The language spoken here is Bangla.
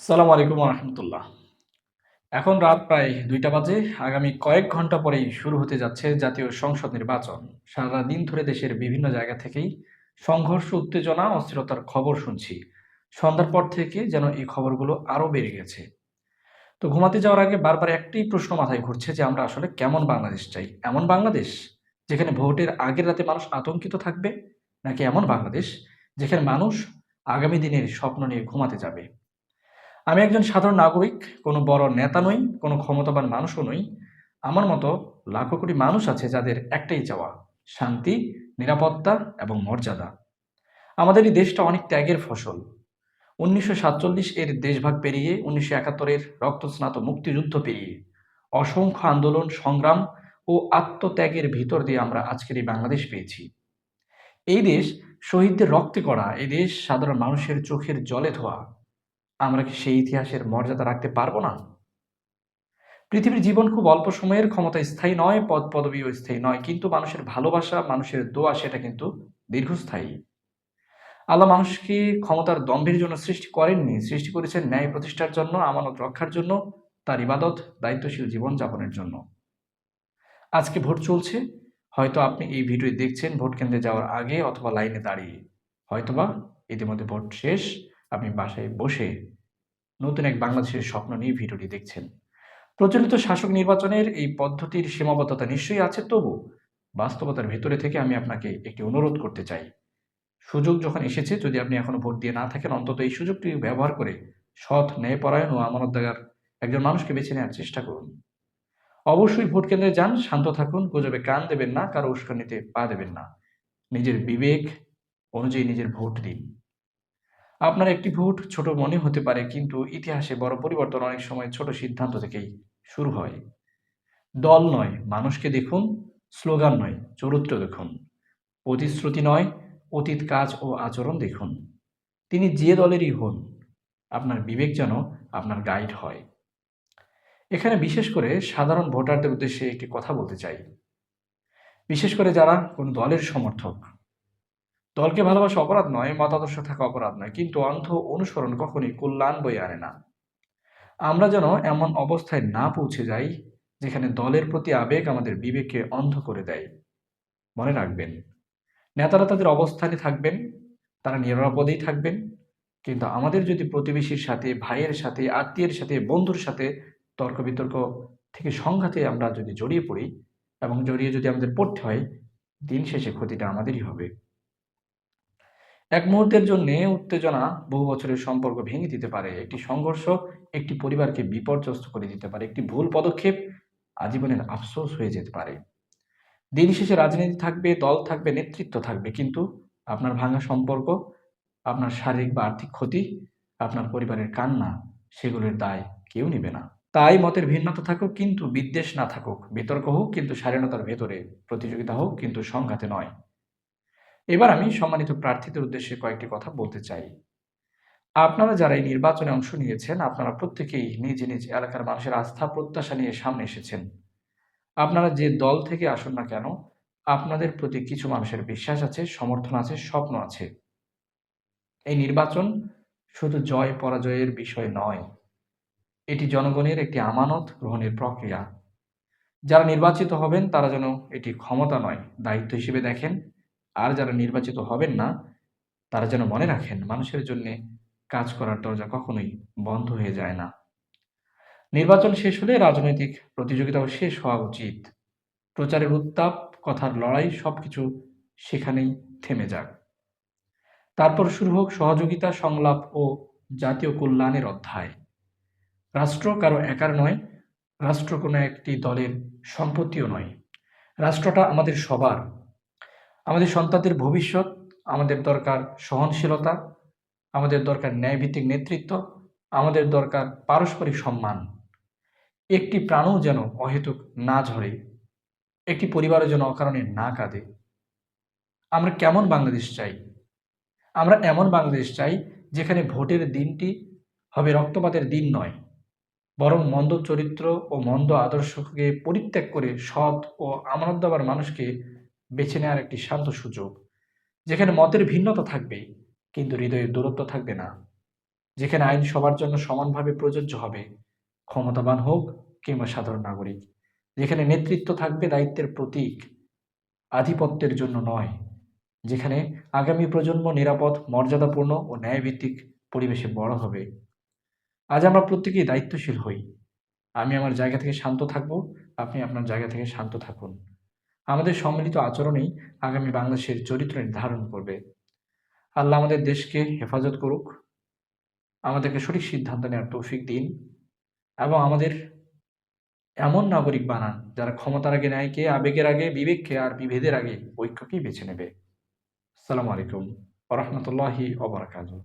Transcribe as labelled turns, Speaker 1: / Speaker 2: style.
Speaker 1: সালাম আলাইকুম রহমতুল্লাহ এখন রাত প্রায় দুইটা বাজে। আগামী কয়েক ঘণ্টা পরেই শুরু হতে যাচ্ছে জাতীয় সংসদ নির্বাচন। সারা দিন ধরে দেশের বিভিন্ন জায়গা থেকেই সংঘর্ষ, উত্তেজনা, অস্থিরতার খবর শুনছি। সন্ধ্যার পর থেকে যেন এই খবরগুলো আরও বেড়ে গেছে। তো ঘুমাতে যাওয়ার আগে বারবার একটাই প্রশ্ন মাথায় ঘুরছে যে আমরা আসলে কেমন বাংলাদেশ চাই? এমন বাংলাদেশ যেখানে ভোটের আগের রাতে মানুষ আতঙ্কিত থাকবে? নাকি এমন বাংলাদেশ যেখানে মানুষ আগামী দিনের স্বপ্ন নিয়ে ঘুমাতে যাবে? আমি একজন সাধারণ নাগরিক, কোনো বড় নেতা নই, কোনো ক্ষমতাবান মানুষও নই। আমার মতো লাখো কোটি মানুষ আছে যাদের একটাই চাওয়া, শান্তি, নিরাপত্তা এবং মর্যাদা। আমাদের এই দেশটা অনেক ত্যাগের ফসল। উনিশশো সাতচল্লিশ এর দেশভাগ পেরিয়ে, উনিশশো একাত্তরের রক্তস্নাত মুক্তিযুদ্ধ পেরিয়ে, অসংখ্য আন্দোলন, সংগ্রাম ও আত্মত্যাগের ভিতর দিয়ে আমরা আজকের এই বাংলাদেশ পেয়েছি। এই দেশ শহীদদের রক্তে করা, এই দেশ সাধারণ মানুষের চোখের জলে ধোয়া আমরা কি সেই ইতিহাসের মর্যাদা রাখতে পারব না? পৃথিবীর জীবন খুব অল্প সময়ের, ক্ষমতা স্থায়ী নয়, পদ পদবীও স্থায়ী নয়, কিন্তু মানুষের ভালোবাসা, মানুষের দোয়া সেটা কিন্তু দীর্ঘস্থায়ী। আল্লাহ মানুষকে ক্ষমতার দম্ভের জন্য সৃষ্টি করেননি, সৃষ্টি করেছেন ন্যায় প্রতিষ্ঠার জন্য, আমানত রক্ষার জন্য, তার ইবাদত, দায়িত্বশীল জীবন যাপনের জন্য। আজকে ভোট চলছে, হয়তো আপনি এই ভিডিও দেখছেন ভোট কেন্দ্রে যাওয়ার আগে অথবা লাইনে দাঁড়িয়ে। হয়তোবা ইতিমধ্যে ভোট শেষ, আপনি বাসায় বসে নতুন এক বাংলাদেশের স্বপ্ন নিয়ে ভিডিওটি দেখছেন। প্রচলিত শাসক নির্বাচনের এই পদ্ধতির সীমাবদ্ধতা নিশ্চয়ই আছে, তবু বাস্তবতার ভেতরে থেকে আমি আপনাকে একটি অনুরোধ করতে চাই। সুযোগ যখন এসেছে, যদি আপনি এখনও ভোট দিয়ে না থাকেন, অন্তত এই সুযোগটি ব্যবহার করে সৎ ন্যায়পরায়ণ ও আমানতদাগার একজন মানুষকে বেছে নেওয়ার চেষ্টা করুন। অবশ্যই ভোট কেন্দ্রে যান, শান্ত থাকুন, গুজবে কান দেবেন না, কারও উস্কানিতে পা দেবেন না। নিজের বিবেক অনুযায়ী নিজের ভোট দিন। আপনার একটি ভোট ছোট মনে হতে পারে, কিন্তু ইতিহাসে বড় পরিবর্তন অনেক সময় ছোট সিদ্ধান্ত থেকেই শুরু হয়। দল নয়, মানুষকে দেখুন, স্লোগান নয়, চরিত্র দেখুন। প্রতিশ্রুতি নয়, অতীত কাজ ও আচরণ দেখুন। তিনি যে দলেরই হন, আপনার বিবেক যেন আপনার গাইড হয়। এখানে বিশেষ করে সাধারণ ভোটারদের উদ্দেশ্যে একটি কথা বলতে চাই। বিশেষ করে যারা কোনো দলের সমর্থক দলকে ভালোবাসা অপরাধ নয়, মতাদর্শ থাকা অপরাধ নয়, কিন্তু অন্ধ অনুসরণ কখনই কল্যাণ বই আনে না। আমরা যেন এমন অবস্থায় না পৌঁছে যাই, যেখানে দলের প্রতি আবেগ আমাদের বিবেককে অন্ধ করে দেয়। মনে রাখবেন, নেতারা তাদের অবস্থানে থাকবেন, তারা নিরাপদেই থাকবেন, কিন্তু আমাদের যদি প্রতিবেশীর সাথে, ভাইয়ের সাথে, আত্মীয়ের সাথে, বন্ধুর সাথে তর্ক বিতর্ক থেকে সংঘাতে আমরা যদি জড়িয়ে পড়ি এবং জড়িয়ে যদি আমাদের পড়তে হয়, দিন শেষে ক্ষতিটা আমাদেরই হবে। এক মুহূর্তের জন্য উত্তেজনা বহু বছরের সম্পর্ক ভেঙে দিতে পারে। একটি সংঘর্ষ একটি পরিবারকে বিপর্যস্ত করে দিতে পারে। একটি ভুল পদক্ষেপ আজীবনের আফসোস হয়ে যেতে পারে। দিন শেষে রাজনীতি থাকবে, দল থাকবে, নেতৃত্ব থাকবে, কিন্তু আপনার ভাঙা সম্পর্ক, আপনার শারীরিক বা আর্থিক ক্ষতি, আপনার পরিবারের কান্না, সেগুলোর দায় কেউ নেবে না। তাই মতের ভিন্নতা থাকুক, কিন্তু বিদ্বেষ না থাকুক। বিতর্ক হোক, কিন্তু স্বাধীনতার ভেতরে প্রতিযোগিতা হোক, কিন্তু সংঘাতে নয়। এবার আমি সম্মানিত প্রার্থীদের উদ্দেশ্যে কয়েকটি কথা বলতে চাই। আপনারা যারা এই নির্বাচনে অংশ নিয়েছেন, আপনারা প্রত্যেকেই নিজ নিজ এলাকার মানুষের আস্থা, প্রত্যাশা নিয়ে সামনে এসেছেন। আপনারা যে দল থেকে আসুন না কেন, আপনাদের প্রতি কিছু মানুষের বিশ্বাস আছে, সমর্থন আছে, স্বপ্ন আছে। এই নির্বাচন শুধু জয় পরাজয়ের বিষয় নয়, এটি জনগণের একটি আমানত গ্রহণের প্রক্রিয়া। যারা নির্বাচিত হবেন, তারা যেন এটি ক্ষমতা নয়, দায়িত্ব হিসেবে দেখেন। আর যারা নির্বাচিত হবেন না, তারা যেন মনে রাখেন মানুষের জন্য কাজ করার দরজা কখনোই বন্ধ হয়ে যায় না। নির্বাচন শেষ হলে রাজনৈতিক প্রতিযোগিতাও শেষ হওয়া উচিত। প্রচারের উত্তাপ, কথার লড়াই সবকিছু সেখানেই থেমে যাক। তারপর শুরু হোক সহযোগিতা, সংলাপ ও জাতীয় কল্যাণের অধ্যায়। রাষ্ট্র কারও একার নয়, রাষ্ট্র কোনো একটি দলের সম্পত্তিও নয়। রাষ্ট্রটা আমাদের সবার। আমাদের সন্তানদের ভবিষ্যৎ, আমাদের দরকার সহনশীলতা, আমাদের দরকার ন্যায়ভিত্তিক নেতৃত্ব, আমাদের দরকার পারস্পরিক সম্মান। একটি প্রাণও যেন অহেতুক না ঝরে, একটি পরিবারও যেন অকারণে না কাঁদে। আমরা কেমন বাংলাদেশ চাই? আমরা এমন বাংলাদেশ চাই যেখানে ভোটের দিনটি হবে রক্তপাতের দিন নয়, বরং মন্দ চরিত্র ও মন্দ আদর্শকে পরিত্যাগ করে সৎ ও আমানত দেওয়ার মানুষকে বেছে নেওয়ার একটি শান্ত সুযোগ। যেখানে মতের ভিন্নতা থাকবে কিন্তু হৃদয়ের দূরত্ব থাকবে না। যেখানে আইন সবার জন্য সমানভাবে প্রযোজ্য হবে, ক্ষমতাবান হোক কিংবা সাধারণ নাগরিক। যেখানে নেতৃত্ব থাকবে দায়িত্বের প্রতীক, আধিপত্যের জন্য নয়। যেখানে আগামী প্রজন্ম নিরাপদ, মর্যাদাপূর্ণ ও ন্যায়ভিত্তিক পরিবেশে বড় হবে। আজ আমরা প্রত্যেকেই দায়িত্বশীল হই। আমি আমার জায়গা থেকে শান্ত থাকব, আপনি আপনার জায়গা থেকে শান্ত থাকুন। আমাদের সম্মিলিত আচরণেই আগামী বাংলাদেশের চরিত্র নির্ধারণ করবে। আল্লাহ আমাদের দেশকে হেফাজত করুক, আমাদেরকে সঠিক সিদ্ধান্ত নেওয়ার তৌফিক দিন এবং আমাদের এমন নাগরিক বানান যারা ক্ষমতার আগে, ন্যায়কে, আবেগের আগে, বিবেককে আর বিভেদের আগে ঐক্যকেই বেছে নেবে। আসসালামু আলাইকুম ওরহমতুল্লাহি ওবরাকাতুহ